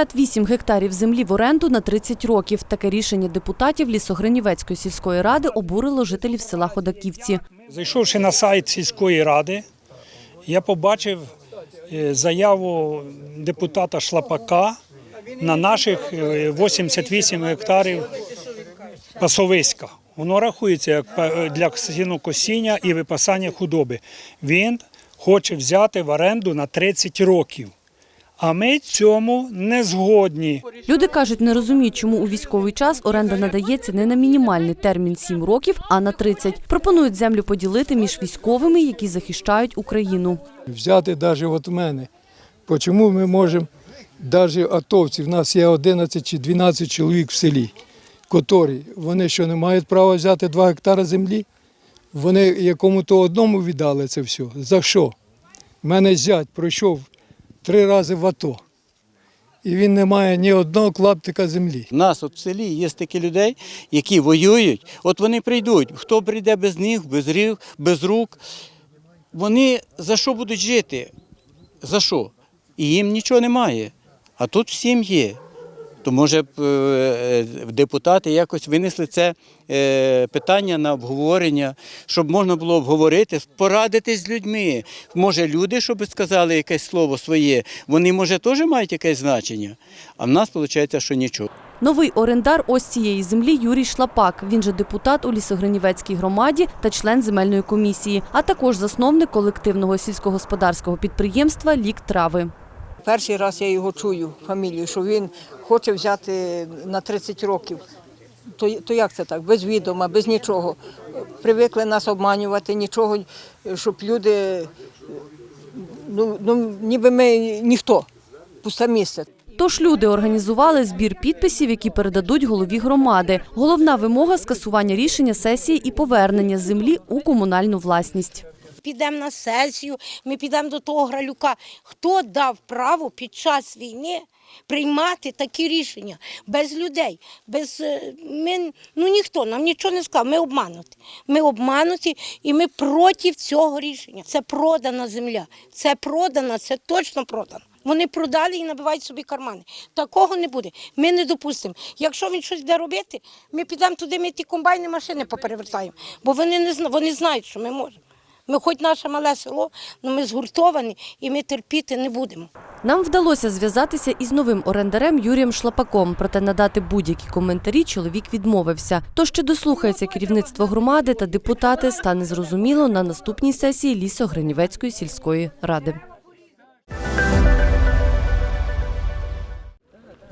78 гектарів землі в оренду на 30 років. Таке рішення депутатів Лісогринівецької сільської ради обурило жителів села Ходаківці. Зайшовши на сайт сільської ради, я побачив е, заяву депутата Шлапака на наших е, 88 гектарів пасовиська. Воно рахується як па- для сінокосіння і випасання худоби. Він хоче взяти в оренду на 30 років. А ми цьому не згодні. Люди кажуть, не розуміють, чому у військовий час оренда надається не на мінімальний термін 7 років, а на 30. Пропонують землю поділити між військовими, які захищають Україну. взяти навіть от мене. Чому ми можемо, навіть атовці, в нас є 11 чи 12 чоловік в селі, котрі, вони що не мають права взяти 2 гектари землі? Вони якому-то одному віддали це все. За що? У мене зять пройшов три рази в АТО. І він не має ні одного клаптика землі. У нас от в селі є такі людей, які воюють. От вони прийдуть. Хто прийде без ніг, без рів, без рук, вони за що будуть жити? За що? І їм нічого немає. А тут всім є. То може е, е, депутати якось винесли це е, питання на обговорення, щоб можна було обговорити, порадитись з людьми. Може, люди, щоб сказали якесь слово своє, вони може теж мають якесь значення. А в нас виходить, що нічого. Новий орендар ось цієї землі Юрій Шлапак. Він же депутат у Лісогринівецькій громаді та член земельної комісії, а також засновник колективного сільськогосподарського підприємства Лік трави. Перший раз я його чую, фамілію, що він хоче взяти на 30 років. То, то як це так? Без відома, без нічого. Привикли нас обманювати, нічого, щоб люди, ну, ну ніби ми ніхто, пусте місце. Тож люди організували збір підписів, які передадуть голові громади. Головна вимога скасування рішення сесії і повернення землі у комунальну власність. Підемо на сесію, ми підемо до того Гралюка. Хто дав право під час війни приймати такі рішення без людей? Без е, ми, ну ніхто нам нічого не сказав. Ми обмануті. Ми обмануті і ми проти цього рішення. Це продана земля. Це продана, це точно продано. Вони продали і набивають собі кармани. Такого не буде. Ми не допустимо. Якщо він щось буде робити, ми підемо туди, ми ті комбайни машини поперевертаємо. Бо вони не зна- вони знають, що ми можемо. Ми хоч наше мале село, але ми згуртовані і ми терпіти не будемо. Нам вдалося зв'язатися із новим орендарем Юрієм Шлапаком, проте надати будь-які коментарі чоловік відмовився. То що дослухається керівництво громади та депутати, стане зрозуміло на наступній сесії Лісогринівецької сільської ради.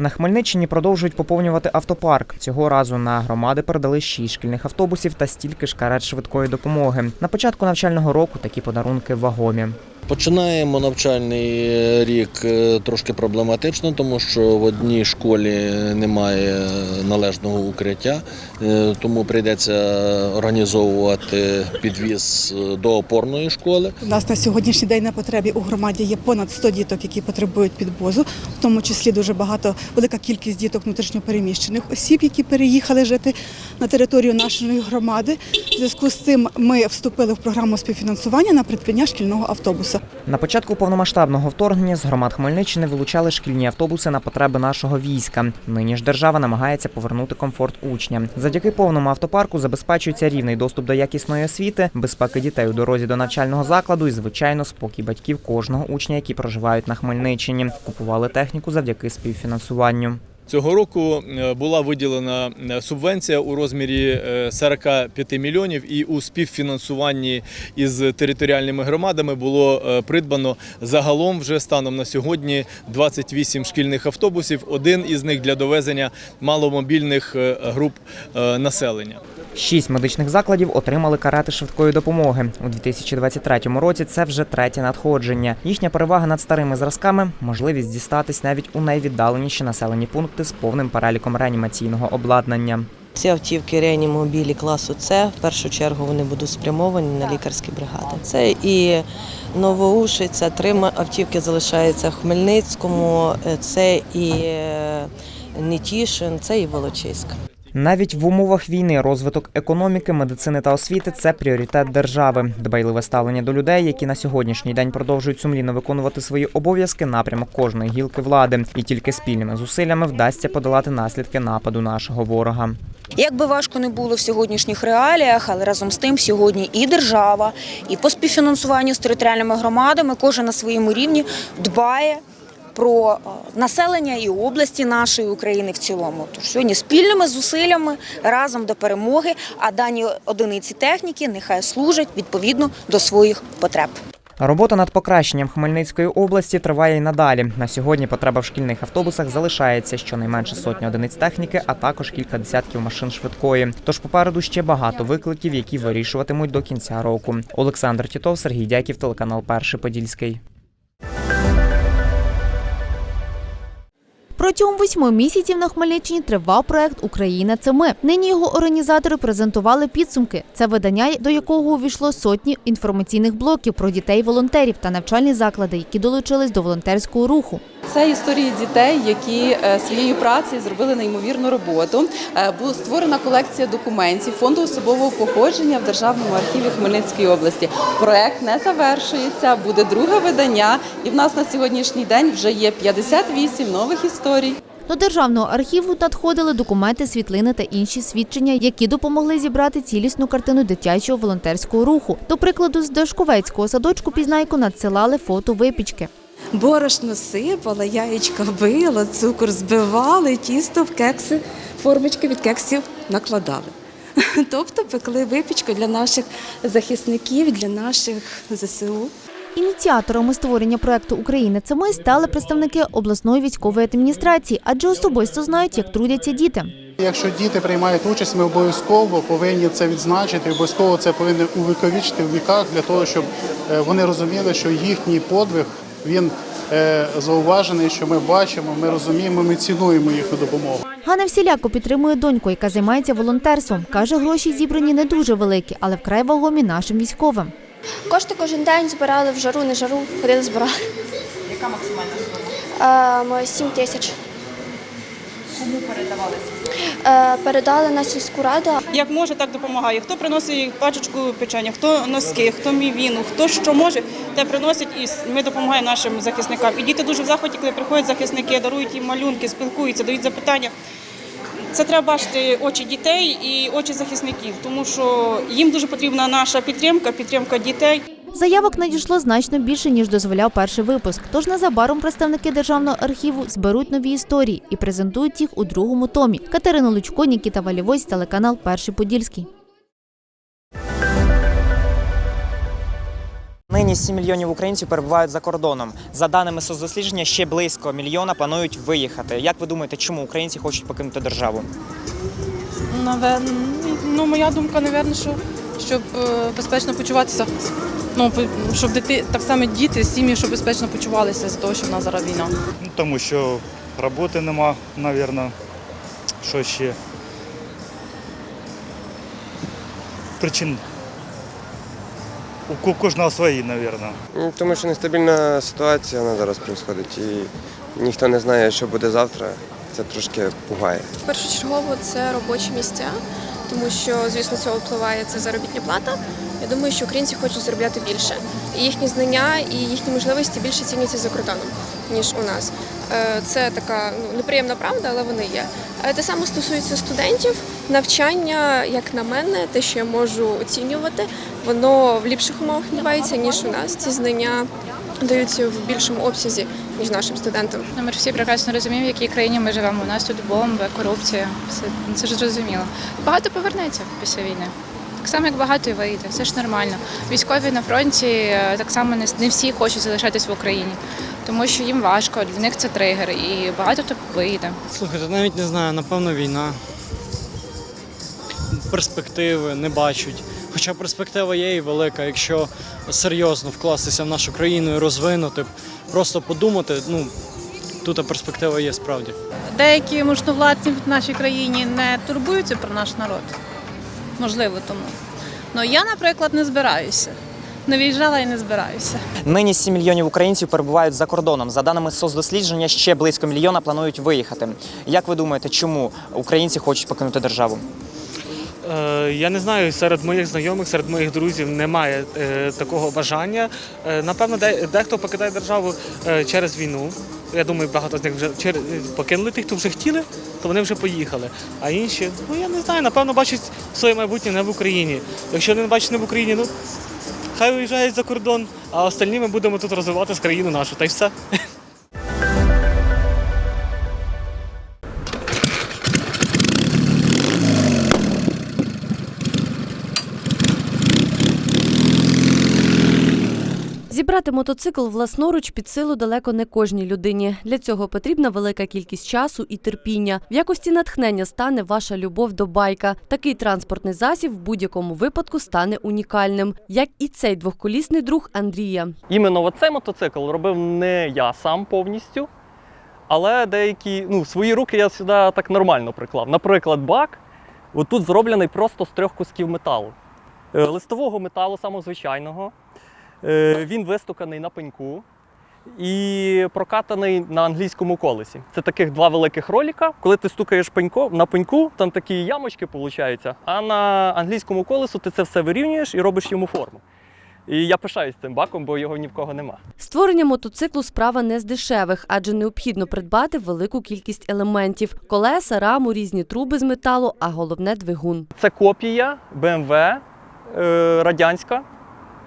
На Хмельниччині продовжують поповнювати автопарк. Цього разу на громади передали 6 шкільних автобусів та стільки ж карет швидкої допомоги. На початку навчального року такі подарунки вагомі. Починаємо навчальний рік е, трошки проблематично, тому що в одній школі немає належного укриття, е, тому прийдеться організовувати підвіз е, до опорної школи. У нас на сьогоднішній день на потребі у громаді є понад 100 діток, які потребують підвозу, в тому числі дуже багато, велика кількість діток внутрішньопереміщених осіб, які переїхали жити на територію нашої громади. В зв'язку з цим ми вступили в програму співфінансування на придбання шкільного автобуса. На початку повномасштабного вторгнення з громад Хмельниччини вилучали шкільні автобуси на потреби нашого війська. Нині ж держава намагається повернути комфорт учням. Завдяки повному автопарку забезпечується рівний доступ до якісної освіти, безпеки дітей у дорозі до навчального закладу і, звичайно, спокій батьків кожного учня, які проживають на Хмельниччині. Купували техніку завдяки співфінансуванню. Цього року е, була виділена е, субвенція у розмірі е, 45 мільйонів, і у співфінансуванні із територіальними громадами було е, придбано загалом вже станом на сьогодні 28 шкільних автобусів. Один із них для довезення маломобільних е, груп е, населення. Шість медичних закладів отримали карети швидкої допомоги. У 2023 році це вже третє надходження. Їхня перевага над старими зразками можливість дістатись навіть у найвіддаленіші населені пункти з повним переліком реанімаційного обладнання. Ці автівки реанімобілі класу С в першу чергу вони будуть спрямовані на лікарські бригади. Це і Новоуші, це три автівки залишаються в Хмельницькому, е, це і е, Нетішин, це і Волочиськ. Навіть в умовах війни розвиток економіки, медицини та освіти це пріоритет держави. Дбайливе ставлення до людей, які на сьогоднішній день продовжують сумлінно виконувати свої обов'язки, напрямок кожної гілки влади, і тільки спільними зусиллями вдасться подолати наслідки нападу нашого ворога. Як би важко не було в сьогоднішніх реаліях, але разом з тим сьогодні і держава, і по співфінансуванню з територіальними громадами кожен на своєму рівні дбає про е, населення і області нашої України в цілому. Тож сьогодні спільними зусиллями разом до перемоги, а дані одиниці техніки нехай служать відповідно до своїх потреб. Робота над покращенням Хмельницької області триває й надалі. На сьогодні потреба в шкільних автобусах залишається щонайменше сотня одиниць техніки, а також кілька десятків машин швидкої. Тож попереду ще багато викликів, які вирішуватимуть до кінця року. Олександр Тітов, Сергій Дяків, телеканал Перший Подільський. Протягом восьми місяців на Хмельниччині тривав проект Україна це ми. Нині його організатори презентували підсумки. Це видання, до якого увійшло сотні інформаційних блоків про дітей-волонтерів та навчальні заклади, які долучились до волонтерського руху. Це історії дітей, які е, своєю працею зробили неймовірну роботу. Е, Була створена колекція документів фонду особового походження в Державному архіві Хмельницької області. Проект не завершується, буде друге видання, і в нас на сьогоднішній день вже є 58 нових історій. До державного архіву надходили документи, світлини та інші свідчення, які допомогли зібрати цілісну картину дитячого волонтерського руху. До прикладу, з Дашковецького садочку пізнайку надсилали фото випічки. Борошно сипала, яєчка била, цукор збивали, тісто в кекси, формочки від кексів накладали. Тобто пекли випічку для наших захисників, для наших ЗСУ. Ініціаторами створення проекту Україна це ми стали представники обласної військової адміністрації, адже особисто знають, як трудяться діти. Якщо діти приймають участь, ми обов'язково повинні це відзначити, обов'язково це повинні увіковічити в віках для того, щоб е, вони розуміли, що їхній подвиг він е, зауважений, що ми бачимо, ми розуміємо, ми цінуємо їхню допомогу. Ганна всіляко підтримує доньку, яка займається волонтерством. Каже, гроші зібрані не дуже великі, але вкрай вагомі нашим військовим. Кошти кожен день збирали в жару, не жару, ходили збирали. Яка максимальна сума? 7 тисяч. Кому передавалися? Е, Передали на сільську раду. Як може, так допомагає. Хто приносить пачечку печення, хто носки, хто мівіну, хто що може, те приносить, і ми допомагаємо нашим захисникам. І діти дуже в захваті, коли приходять захисники, дарують їм малюнки, спілкуються, дають запитання. Це треба бачити очі дітей і очі захисників, тому що їм дуже потрібна наша підтримка, підтримка дітей. Заявок надійшло значно більше, ніж дозволяв перший випуск. Тож незабаром представники державного архіву зберуть нові історії і презентують їх у другому томі. Катерина Лучко, Нікіта Валівось, телеканал Перший Подільський. Нині 7 мільйонів українців перебувають за кордоном. За даними соцдослідження, ще близько мільйона планують виїхати. Як ви думаєте, чому українці хочуть покинути державу? Наверно, ну моя думка, напевно, що щоб е, безпечно почуватися. Ну щоб дити так само діти, сім'ї, щоб безпечно почувалися з того, що в нас зараз війна. Ну, тому що роботи нема, мабуть. Що ще? Причин у кожного свої, мабуть. Ну, Тому що нестабільна ситуація вона зараз відбувається і ніхто не знає, що буде завтра. Це трошки пугає. Першочергово це робочі місця, тому що, звісно, цього впливає це заробітня плата. Думаю, що українці хочуть заробляти більше. І їхні знання і їхні можливості більше ціняться за кордоном, ніж у нас. Е, Це така ну, неприємна правда, але вони є. Е, Те саме стосується студентів. Навчання, як на мене, те, що я можу оцінювати, воно в ліпших умовах відбувається, ніж у нас. Ці знання даються в більшому обсязі, ніж нашим студентам. Ну, Ми всі прекрасно розуміємо, в якій країні ми живемо. У нас тут бомби, корупція. Все ну, це ж зрозуміло. Багато повернеться після війни. Так само, як багато і вийде, все ж нормально. Військові на фронті е, так само не, не всі хочуть залишатись в Україні, тому що їм важко, для них це тригер, і багато хто вийде. Слухайте, навіть не знаю, напевно, війна. Перспективи не бачать. Хоча перспектива є і велика, якщо серйозно вкластися в нашу країну і розвинути, просто подумати, ну тут перспектива є справді. Деякі можновладці в нашій країні не турбуються про наш народ. Можливо, тому. Ну я, наприклад, не збираюся. Не виїжджала і не збираюся. Нині 7 мільйонів українців перебувають за кордоном. За даними соцдослідження, ще близько мільйона планують виїхати. Як ви думаєте, чому українці хочуть покинути державу? Е, Я не знаю, серед моїх знайомих, серед моїх друзів немає е, такого бажання. Е, напевно, дехто покидає державу через війну. Я думаю, багато з них вже покинули тих, хто вже хотіли, то вони вже поїхали. А інші, ну я не знаю, напевно, бачать своє майбутнє не в Україні. Якщо вони не бачать не в Україні, ну хай виїжджають за кордон, а остальні ми будемо тут розвивати з країну нашу. Та й все. Зібрати мотоцикл власноруч під силу далеко не кожній людині. Для цього потрібна велика кількість часу і терпіння. В якості натхнення стане ваша любов до байка. Такий транспортний засіб в будь-якому випадку стане унікальним, як і цей двохколісний друг Андрія. Іменно оцей мотоцикл робив не я сам повністю, але деякі, ну, свої руки я сюди так нормально приклав. Наприклад, бак отут зроблений просто з трьох кусків металу. Е, Листового металу, самого звичайного. Е, Він вистуканий на пеньку і прокатаний на англійському колесі. Це таких два великих роліка. Коли ти стукаєш пенько, на пеньку, там такі ямочки получаються, а на англійському колесу ти це все вирівнюєш і робиш йому форму. І я пишаюсь цим баком, бо його ні в кого нема. Створення мотоциклу справа не з дешевих, адже необхідно придбати велику кількість елементів: колеса, раму, різні труби з металу, а головне двигун. Це копія BMW е, радянська.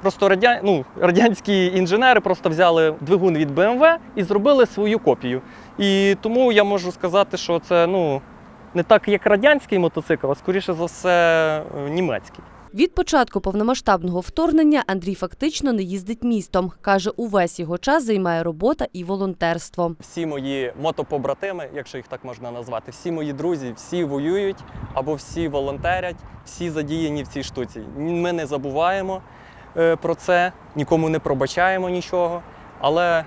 Просто радя... ну, радянські інженери просто взяли двигун від BMW і зробили свою копію. І тому я можу сказати, що це ну, не так, як радянський мотоцикл, а скоріше за все е, німецький. Від початку повномасштабного вторгнення Андрій фактично не їздить містом. Каже, увесь його час займає робота і волонтерство. Всі мої мотопобратими, якщо їх так можна назвати, всі мої друзі, всі воюють або всі волонтерять, всі задіяні в цій штуці. Ми не забуваємо про це, нікому не пробачаємо нічого. Але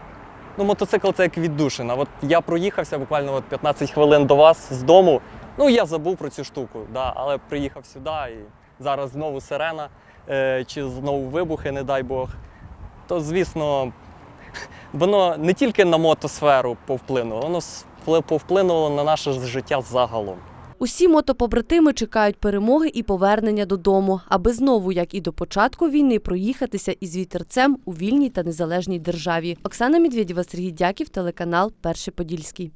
ну, мотоцикл це як віддушина. От я проїхався буквально от 15 хвилин до вас з дому. Ну я забув про цю штуку, да, але приїхав сюди і зараз знову сирена е, чи знову вибухи, не дай Бог. То звісно, воно не тільки на мотосферу повплинуло, воно повплинуло на наше життя загалом. Усі мотопобратими чекають перемоги і повернення додому, аби знову, як і до початку війни, проїхатися із вітерцем у вільній та незалежній державі. Оксана Медведєва, Сергій Дяків, телеканал Перший Подільський.